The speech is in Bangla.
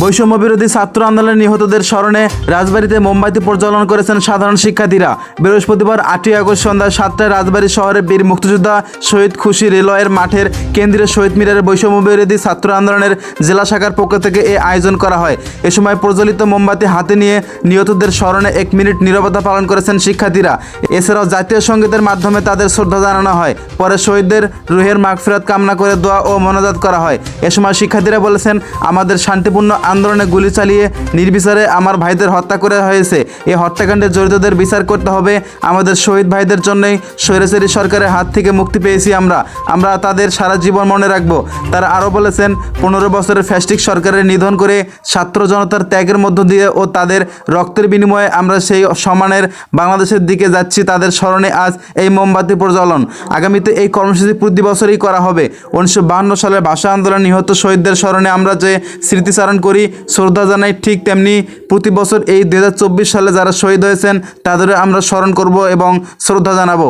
বৈষম্য বিরোধী ছাত্র আন্দোলনে নিহতদের স্মরণে রাজবাড়িতে মোমবাতি প্রজ্বলন করেছেন সাধারণ শিক্ষার্থীরা। বৃহস্পতিবার আটই আগস্ট সন্ধ্যা সাতটায় রাজবাড়ী শহরে বীর মুক্তিযোদ্ধা শহীদ খুশি রেলওয়ের মাঠের কেন্দ্রীয় শহীদ মিনারে বৈষম্য বিরোধী ছাত্র আন্দোলনের জেলা শাখার পক্ষ থেকে এ আয়োজন করা হয়। এ সময় প্রজ্বলিত মোমবাতি হাতে নিয়ে নিহতদের স্মরণে এক মিনিট নীরবতা পালন করেছেন শিক্ষার্থীরা। এছাড়াও জাতীয় সঙ্গীতের মাধ্যমে তাদের শ্রদ্ধা জানানো হয়। পরে শহীদদের রুহের মাগফিরাত কামনা করে দোয়া ও মনোজাত করা হয়। এ সময় শিক্ষার্থীরা বলেছেন, আমাদের শান্তিপূর্ণ আন্দোলনে গুলি চালিয়ে নির্বিচারে আমার ভাইদের হত্যা করে হয়েছে। এই হত্যাকাণ্ডে জড়িতদের বিচার করতে হবে। আমাদের শহীদ ভাইদের জন্যই স্বৈরাচারী সরকারের হাত থেকে মুক্তি পেয়েছি আমরা। আমরা তাদের সারা জীবন মনে রাখব। তারা আরও বলেছেন, পনেরো বছরের ফ্যাস্টিক সরকারের নিধন করে ছাত্র জনতার ত্যাগের মধ্য দিয়ে ও তাদের রক্তের বিনিময়ে আমরা সেই সমানের বাংলাদেশের দিকে যাচ্ছি। তাদের স্মরণে আজ এই মোমবাতি প্রজ্বলন। আগামীতে এই কর্মসূচি প্রতি বছরই করা হবে। উনিশশো সালের ভাষা আন্দোলন নিহত শহীদদের স্মরণে আমরা যে স্মৃতিচারণ করি শ্রদ্ধা জানাই ঠিক তেমনি প্রতি বছর এই দু হাজার চব্বিশ সালে যারা শহীদ হয়েছেন তাদের আমরা স্মরণ করব এবং শ্রদ্ধা জানাব।